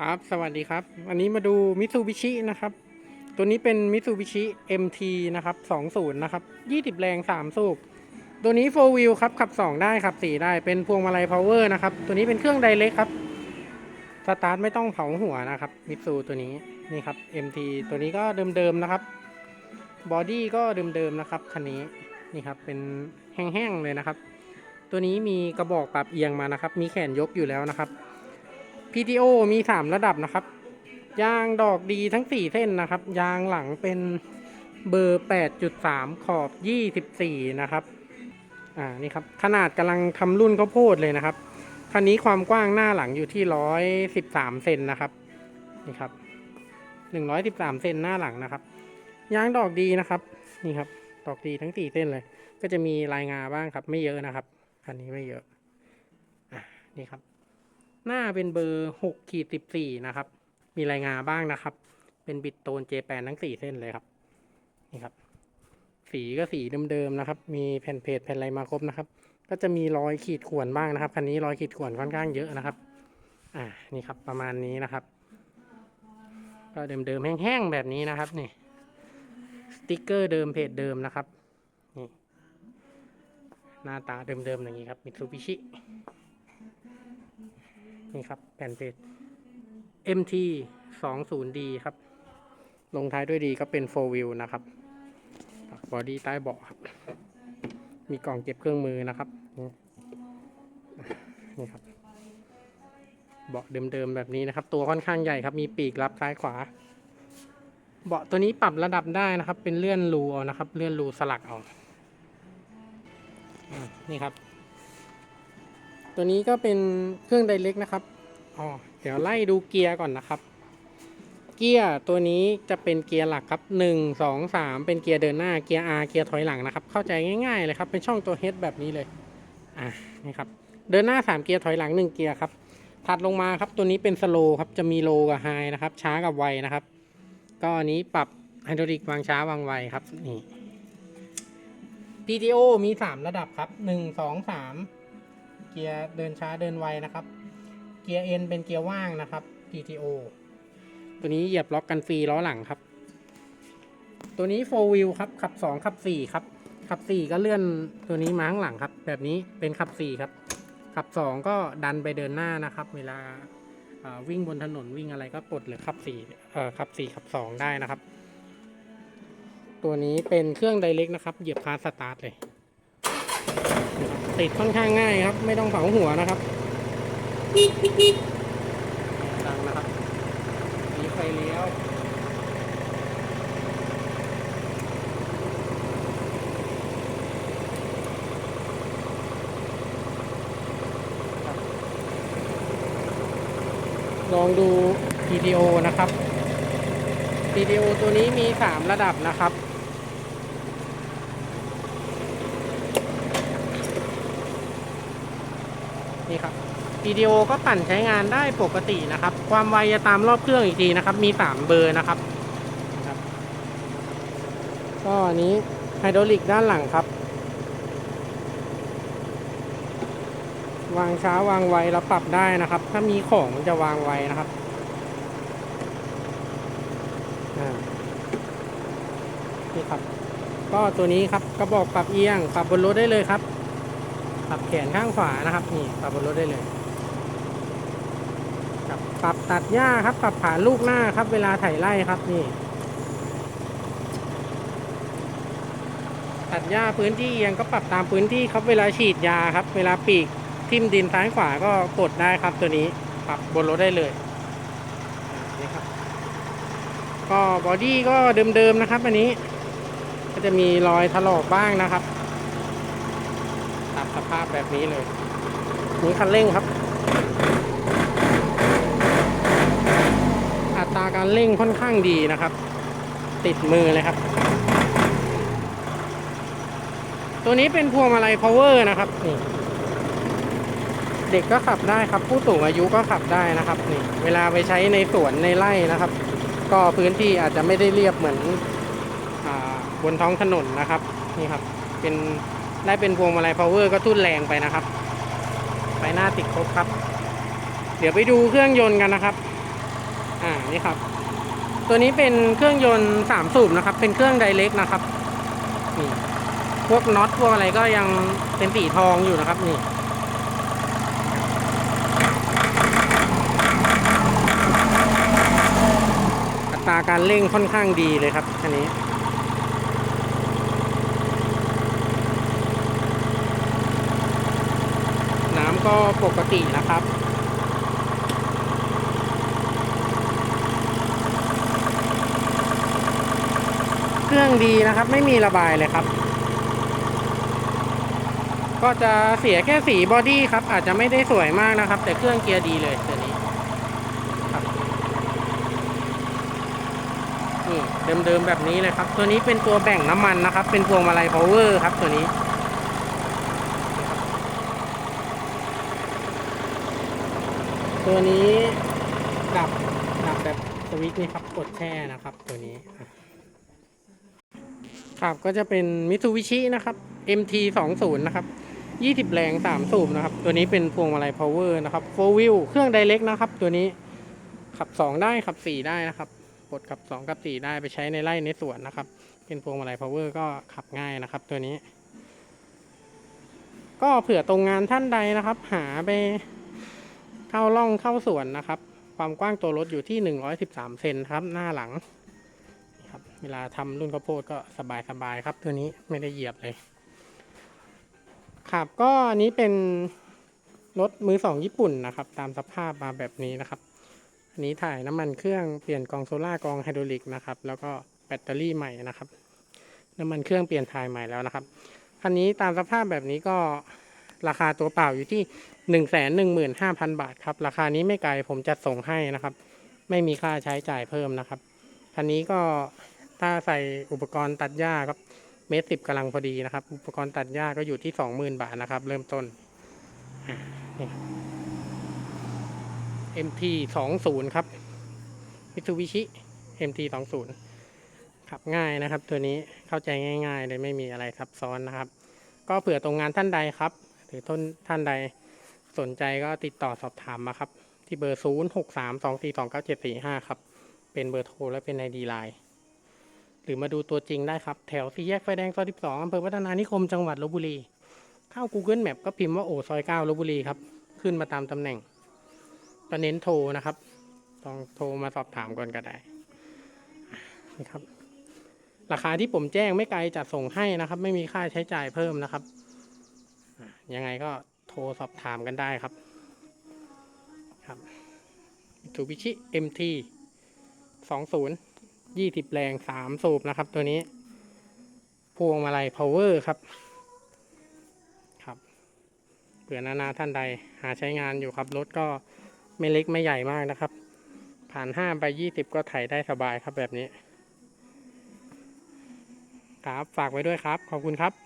ครับสวัสดีครับวันนี้มาดูมิซูบิชินะครับ ตัวนี้เป็นมิซูบิชิ MT นะครับ20 นะครับ 20 แรง 3 สูบตัวนี้ 4 wheel ครับ ขับ 2 ได้ขับ 4 ได้เป็นพวงมาลัย power นะครับ ตัวนี้เป็นเครื่องไดเ c กครับ สตาร์ทไม่ต้องเผาหัวนะครับมิซูตัวนี้นี่ครับ MT ตัวนี้ก็เดิมๆนะครับบอดี้ก็เดิมๆนะครับคันนี้นี่ครับเป็นแห้งๆเลยนะครับ ตัวนี้มีกระบอกปรับเอียงมานะครับ มีแขนยกอยู่แล้วนะครับ PTO มี 3 ระดับนะครับ ยางดอกดีทั้ง 4 เส้นนะครับ ยางหลังเป็นเบอร์ 8.3 ขอบ 24 นะครับ อ่า นี่ครับ ขนาดกำลังทำรุ่นข้าวโพดเลยนะครับ คันนี้ความกว้างหน้าหลังอยู่ที่ 113 เซนนะครับ นี่ครับ 113 เซนหน้าหลังนะครับ ยางดอกดีนะครับ นี่ครับ ดอกดีทั้ง 4 เส้นเลย ก็จะมีลายงาบ้างครับ ไม่เยอะนะครับ คันนี้ไม่เยอะ อะนี่ครับ หน้าเป็นเบอร์หกขีดสินะครับ มีรายงานบ้างนะครับ เป็นบิดโตนเจแปนทั้งสี่เส้นเลยครับ นี่ครับ สีก็สีเดิมๆนะครับ มีแผ่นเพจแผ่นอะไรมาครบนะครับ ก็จะมีรอยขีดข่วนบ้างนะครับ คันนี้รอยขีดข่วนค่อนข้างเยอะนะครับ อ่า นี่ครับ ประมาณนี้นะครับ ก็เดิมๆแห้งๆแบบนี้นะครับ นี่ สติกเกอร์เดิมเพจเดิมนะครับ นี่ หน้าตาเดิมๆอย่างนี้ครับมิตซูบิชิ นี่ครับ แผ่นเพจ MT 2 0 D ครับ ลงท้ายด้วยดีก็เป็น 4 wheel นะครับบอดี้ใต้เบาะครับ มีกล่องเก็บเครื่องมือนะครับ นี่ครับ เบาะเดิมๆแบบนี้นะครับ ตัวค่อนข้างใหญ่ครับ มีปีกรับซ้ายขวา เบาะตัวนี้ปรับระดับได้นะครับ เป็นเลื่อนรูเอานะครับ เลื่อนรูสลักเออ่านี่ครับ ตัวนี้ก็เป็นเครื่องไดเ c กนะครับอ๋อเดี๋ยวไล่ดูเกียร์ก่อนนะครับ เกียร์ตัวนี้จะเป็นเกียร์หลักครับหนึ่งสองสามเป็นเกียร์เดินหน้าเกียร์ R เกียร์ถอยหลังนะครับ เข้าใจง่ายๆเลยครับ เป็นช่องตัว H แบบนี้เลยอ่านี่ครับเดินหน้าสามเกียร์ถอยหลังหนึ่งเกียร์ครับถัดลงมาครับตัวนี้เป็นสโลครับจะมีโลกับไฮนะครับ ช้ากับไวนะครับ ก็อันนี้ปรับไฮดรอลิกวางช้าวางไวครับนี่ PTO มีสามระดับครับหนึ่งสองสาม เกียร์เดินช้าเดินไวนะครับ เกียร์ N เป็นเกียร์ว่างนะครับ PTO ตัวนี้เหยียบล็อกกันฟรีล้อหลังครับ ตัวนี้ 4 wheel ครับ ขับ 2 ขับ 4 ครับ ขับ 4 ก็เลื่อนตัวนี้มาข้างหลังครับ แบบนี้เป็นขับ 4 ครับ ขับ 2 ก็ดันไปเดินหน้านะครับ เวลาวิ่งบนถนนวิ่งอะไรก็กดหรือขับ4เอ่อขับ 4 ขับ 2 ได้นะครับ ตัวนี้เป็นเครื่องไดเ c กนะครับ เหยียบคาสตาร์ทเลย ติดค่อนข้างง่ายครับ ไม่ต้องเผาหัวนะครับดังนะครับมีไฟเลี้ยวลองดู PTO นะครับ PTO ตัวนี้มี 3 ระดับนะครับ นี่ครับ PTO ก็ปั่นใช้งานได้ปกตินะครับ ความไวจะตามรอบเครื่องอีกทีนะครับ มี 3 เบอร์นะครับ ก็อันนี้ไฮดรอลิกด้านหลังครับ วางช้าวางไวเราปรับได้นะครับ ถ้ามีของมันจะวางไวนะครับนี่ครับ ก็ตัวนี้ครับกระบอกปรับเอียง ปรับบนรถได้เลยครับ รับแขนข้างขวานะครับนี่ปรับบนรถได้เลยครับปรับตัดหญ้าครับปรับผ่านลูกหน้าครับ เวลาไถไล่ครับนี่ ตัดหญ้าพื้นที่เอียงก็ปรับตามพื้นที่ครับเวลาฉีดยาครับ เวลาปีกทิ่มดินซ้ายขวาก็กดได้ครับตัวนี้ปรับบนรถได้เลยนี่ครับก็บอดี้ก็เดิมๆนะครับ อันนี้ ก็จะมีรอยถลอกบ้างนะครับามสภาพแบบนี้เลย นี่คันเร่งครับ อัตราการเร่งค่อนข้างดีนะครับ ติดมือเลยครับ ตัวนี้เป็นพวงมาลัย power นะครับนี่เด็กก็ขับได้ครับ ผู้สูงอายุก็ขับได้นะครับนี่เวลาไปใช้ในสวนในไร่นะครับ ก็พื้นที่อาจจะไม่ได้เรียบเหมือนอบนท้องถนนนะครับนี่ครับ เป็น ได้เป็นพวงมาลัย power ก็ทุ่นแรงไปนะครับ ไฟหน้าติดครบครับ เดี๋ยวไปดูเครื่องยนต์กันนะครับ อ่า นี่ครับ ตัวนี้เป็นเครื่องยนต์สามสูบนะครับ เป็นเครื่องไดเล็กนะครับ นี่ พวกน็อตพวกอะไรก็ยังเป็นสีทองอยู่นะครับ นี่อัตราการเร่งค่อนข้างดีเลยครับคันนี้ ก็ปกตินะครับเครื่องดีนะครับไม่มีระบายเลยครับ ก็จะเสียแค่สีบอดี้ครับ อาจจะไม่ได้สวยมากนะครับ แต่เครื่องเกียร์ดีเลยตัวนี้ครับนี่เดิมๆแบบนี้เลยครับ ตัวนี้เป็นตัวแบ่งน้ำมันนะครับ เป็นพวงมาลัยพาวเวอร์ครับตัวนี้ ตัวนี้ดับดับแบบสวิตช์นี่ครับกดแช่นะครับตัวนี้ครับก็จะเป็นมิ t ซูบิชินะครับ MT 2 0นะครับ 20 แรง 3 สูบนะครับ ตัวนี้เป็นพวงมาลัย power นะครับ4 wheel เครื่อง direct นะครับ ตัวนี้ขับ 2 ได้ขับ 4 ได้นะครับกดขับ 2 กับ 4 ได้ไปใช้ในไร่ในสวนนะครับ เป็นพวงมาลัย power ก็ขับง่ายนะครับ ตัวนี้ ก็เผื่อตรงงานท่านใดนะครับ หาไป เข้าร่องเข้าสวนนะครับ ความกว้างตัวรถอยู่ที่ 113 เซนครับ หน้าหลังครับเวลาทำรุ่นข้าวโพดก็สบายๆครับตัวนี้ไม่ได้เหยียบเลย ครับก็อันนี้เป็นรถมือสองญี่ปุ่นนะครับ ตามสภาพมาแบบนี้นะครับ อันนี้ถ่ายน้ำมันเครื่องเปลี่ยนกองโซล่ากองไฮดรอลิกนะครับ แล้วก็แบตเตอรี่ใหม่นะครับ น้ำมันเครื่องเปลี่ยนถ่ายใหม่แล้วนะครับ คันนี้ตามสภาพแบบนี้ก็ ราคาตัวเปล่าอยู่ที่หนึ่งแสนหนึ่งหมื่นห้าพันบาทครับ ราคานี้ไม่ไกลผมจัดส่งให้นะครับ ไม่มีค่าใช้จ่ายเพิ่มนะครับคันนี้ก็ถ้าใส่อุปกรณ์ตัดหญ้าครับเมตรสิบกำลังพอดีนะครับ อุปกรณ์ตัดหญ้าก็อยู่ที่สองหมื่นบาทนะครับ เริ่มต้น MT สองศูนย์ครับมิตซูบิชิ MT สองศูนย์ขับง่ายนะครับ ตัวนี้เข้าใจง่าย ๆ เลยไม่มีอะไรซับซ้อนนะครับ ก็เผื่อตรงงานท่านใดครับ หรือต้นท่านใดสนใจก็ติดต่อสอบถามมาครับ ที่เบอร์ 0 6 3 2 4 2 9 7 4 5 ครับ เป็นเบอร์โทรและเป็นไอดีไลน์หรือมาดูตัวจริงได้ครับ แถวสี่แยกไฟแดงซอย12อำเภอพัฒนานิคมจังหวัดลบบุรี เข้า Google Map ก็พิมพ์ว่าโอซอย9ลบบุรีครับ ขึ้นมาตามตำแหน่งก็เน้นโทรนะครับต้องโทรมาสอบถามก่อนก็ได้นี่ครับราคาที่ผมแจ้งไม่ไกลจัดส่งให้นะครับ ไม่มีค่าใช้จ่ายเพิ่มนะครับ ยังไงก็โทรสอบถามกันได้ครับ ครับทูบิชิ MT สองศูนย์ยี่สิบแรงสามสูบนะครับ ตัวนี้ พวงมาลัย power ครับ ครับ เผื่อนานาท่านใดหาใช้งานอยู่ครับ รถก็ไม่เล็กไม่ใหญ่มากนะครับ ผ่านห้าไปยี่สิบก็ไถได้สบายครับแบบนี้ ครับ ฝากไว้ด้วยครับ ขอบคุณครับ